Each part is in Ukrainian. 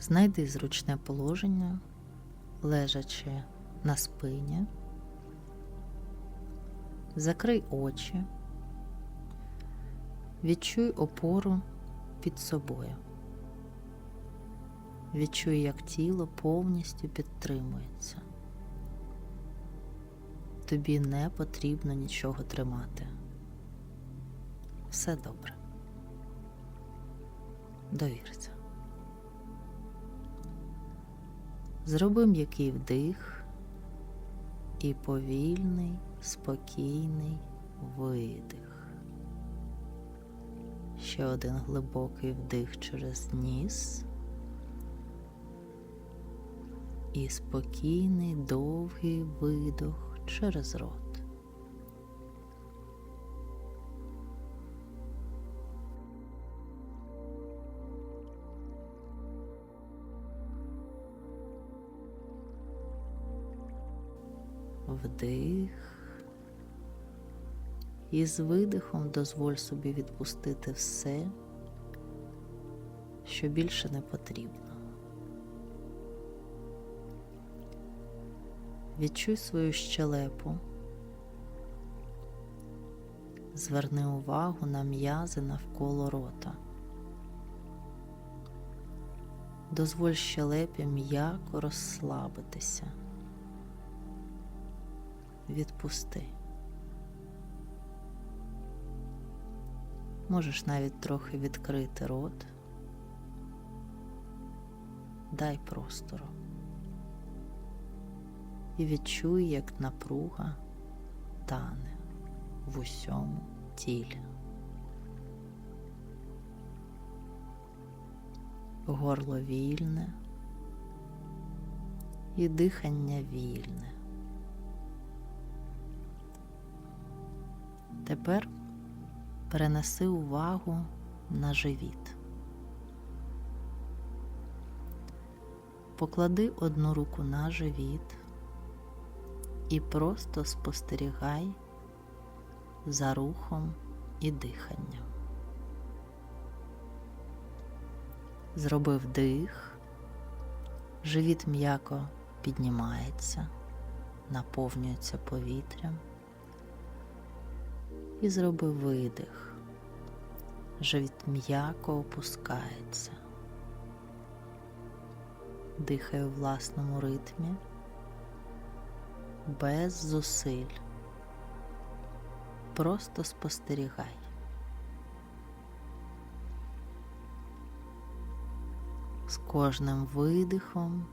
Знайди зручне положення, лежачи на спині. Закрий очі, відчуй опору під собою. Відчуй, як тіло повністю підтримується. Тобі не потрібно нічого тримати. Все добре. Довірся. Зроби м'який вдих і повільний, спокійний видих. Ще один глибокий вдих через ніс і спокійний довгий видох через рот. Вдих. І з видихом дозволь собі відпустити все, що більше не потрібно. Відчуй свою щелепу. Зверни увагу на м'язи навколо рота. Дозволь щелепі м'яко розслабитися. Відпусти. Можеш навіть трохи відкрити рот. Дай простору і відчуй, як напруга тане в усьому тілі. Горло вільне і дихання вільне. Тепер перенеси увагу на живіт. Поклади одну руку на живіт і просто спостерігай за рухом і диханням. Зроби вдих, живіт м'яко піднімається, наповнюється повітрям. І зроби видих. Живіт м'яко опускається. Дихай у власному ритмі без зусиль. Просто спостерігай. З кожним видихом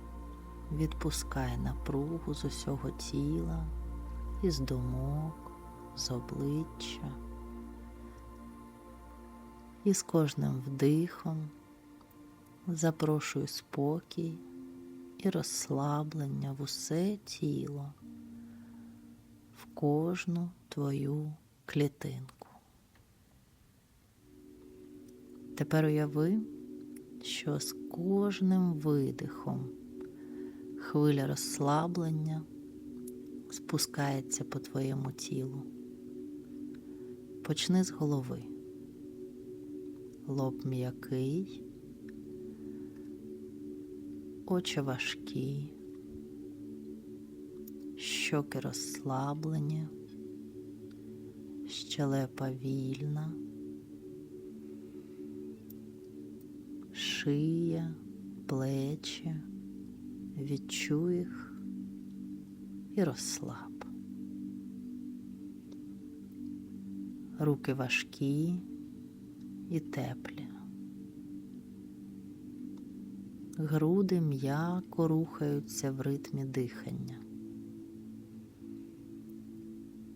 відпускай напругу з усього тіла, із думок, з обличчя. І з кожним вдихом запрошую спокій і розслаблення в усе тіло в кожну твою клітинку. Тепер уяви, що з кожним видихом хвиля розслаблення спускається по твоєму тілу. Почни з голови. Лоб м'який, очі важкі, щоки розслаблені, щелепа вільна, шия, плечі, відчуй їх і розслаб. Руки важкі і теплі. Груди м'яко рухаються в ритмі дихання.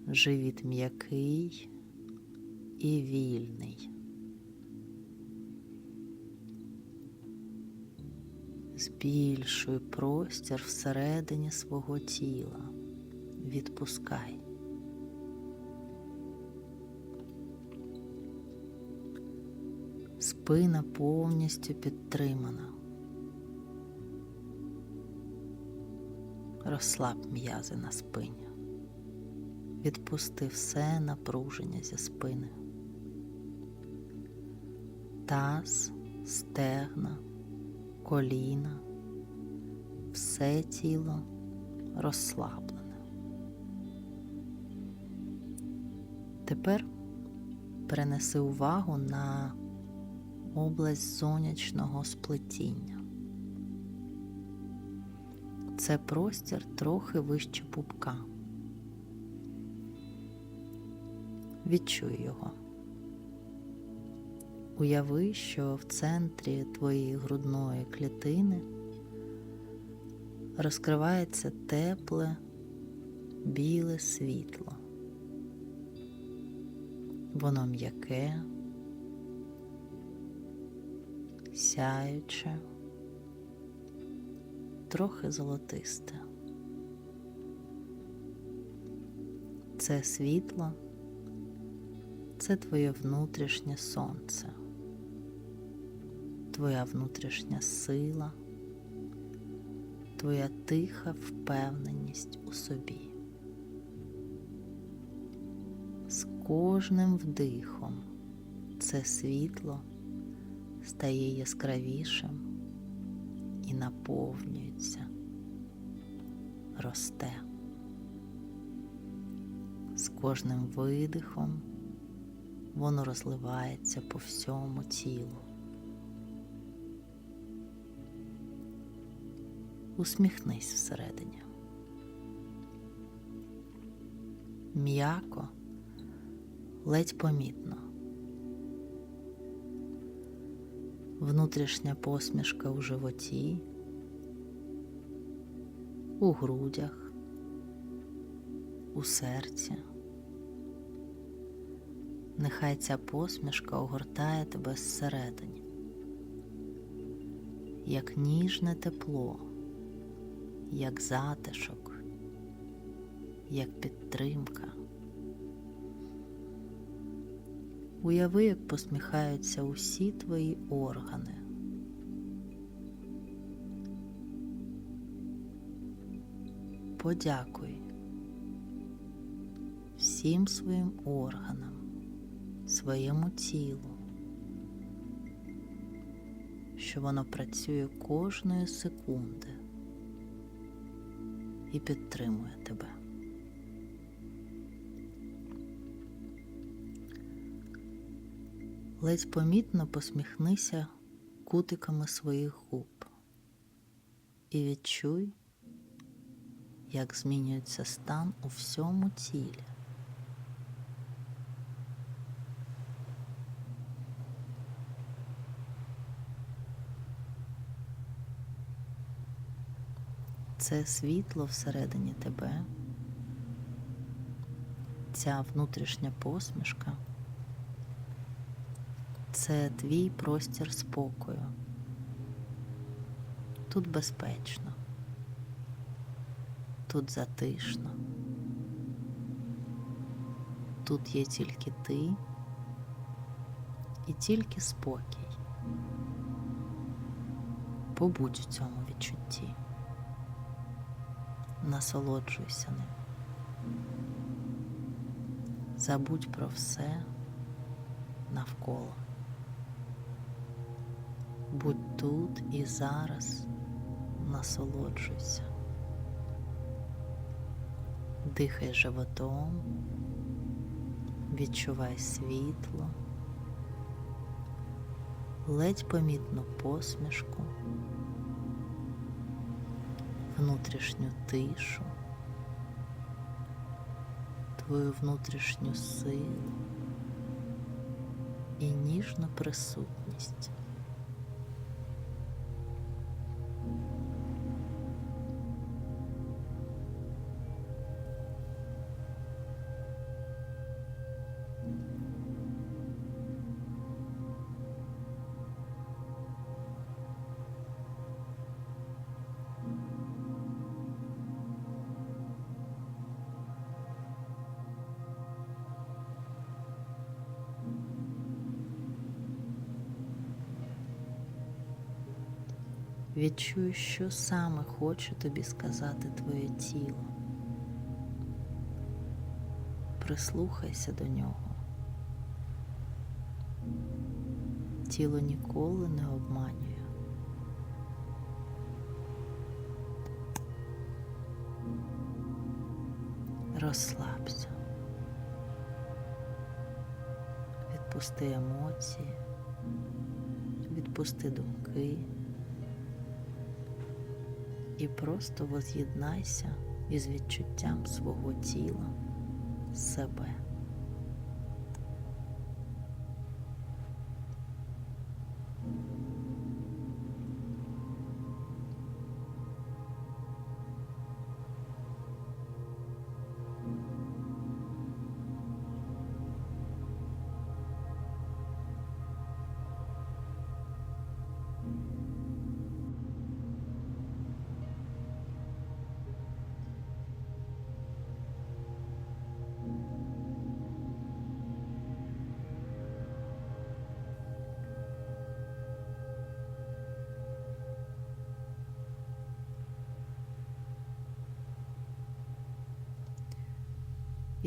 Живіт м'який і вільний. Збільшуй простір всередині свого тіла. Відпускай. Спина повністю підтримана. Розслаб м'язи на спині. Відпусти все напруження зі спини. Таз, стегна, коліна, все тіло розслаблене. Тепер перенеси увагу на область сонячного сплетіння. Це простір трохи вище пупка. Відчуй його. Уяви, що в центрі твоєї грудної клітини розкривається тепле біле світло. Воно м'яке, сяюче, трохи золотисте. Це світло це твоє внутрішнє сонце, твоя внутрішня сила, твоя тиха впевненість у собі. З кожним вдихом це світло стає яскравішим і наповнюється, росте. З кожним видихом воно розливається по всьому тілу. Усміхнись всередині. М'яко, ледь помітно. Внутрішня посмішка у животі, у грудях, у серці. Нехай ця посмішка огортає тебе зсередині, як ніжне тепло, як затишок, як підтримка. Уяви, як посміхаються усі твої органи. Подякуй всім своїм органам, своєму тілу, що воно працює кожної секунди і підтримує тебе. Ледь помітно посміхнися кутиками своїх губ і відчуй, як змінюється стан у всьому тілі. Це світло всередині тебе, ця внутрішня посмішка це твій простір спокою. Тут безпечно, тут затишно, тут є тільки ти і тільки спокій. Побудь у цьому відчутті, насолоджуйся ним, забудь про все навколо. Будь тут і зараз насолоджуйся. Дихай животом, відчувай світло, ледь помітну посмішку, внутрішню тишу, твою внутрішню силу і ніжну присутність. Відчуй, що саме хоче тобі сказати твоє тіло. Прислухайся до нього. Тіло ніколи не обманює. Розслабся, відпусти емоції, відпусти думки і просто воз'єднайся із відчуттям свого тіла, себе.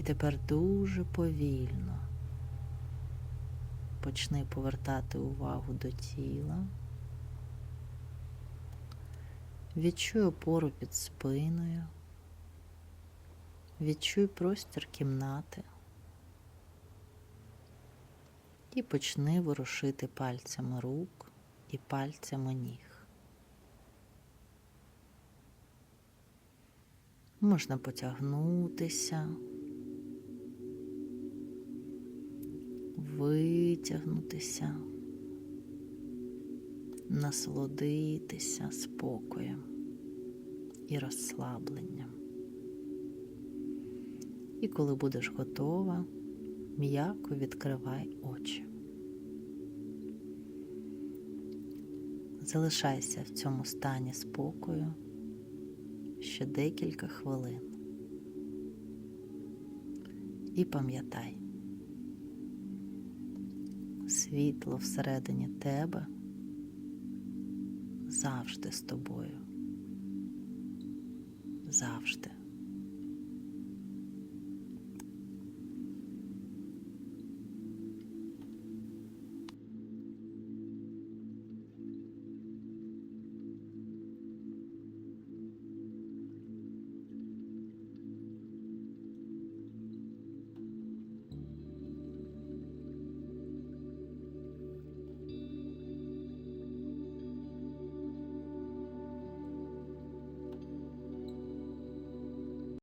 Тепер дуже повільно почни повертати увагу до тіла. Відчуй опору під спиною, відчуй простір кімнати і почни ворушити пальцями рук і пальцями ніг. Можна потягнутися, витягнутися, насолодитися спокоєм і розслабленням. І коли будеш готова, м'яко відкривай очі. Залишайся в цьому стані спокою ще декілька хвилин. І пам'ятай, світло всередині тебе завжди з тобою. Завжди.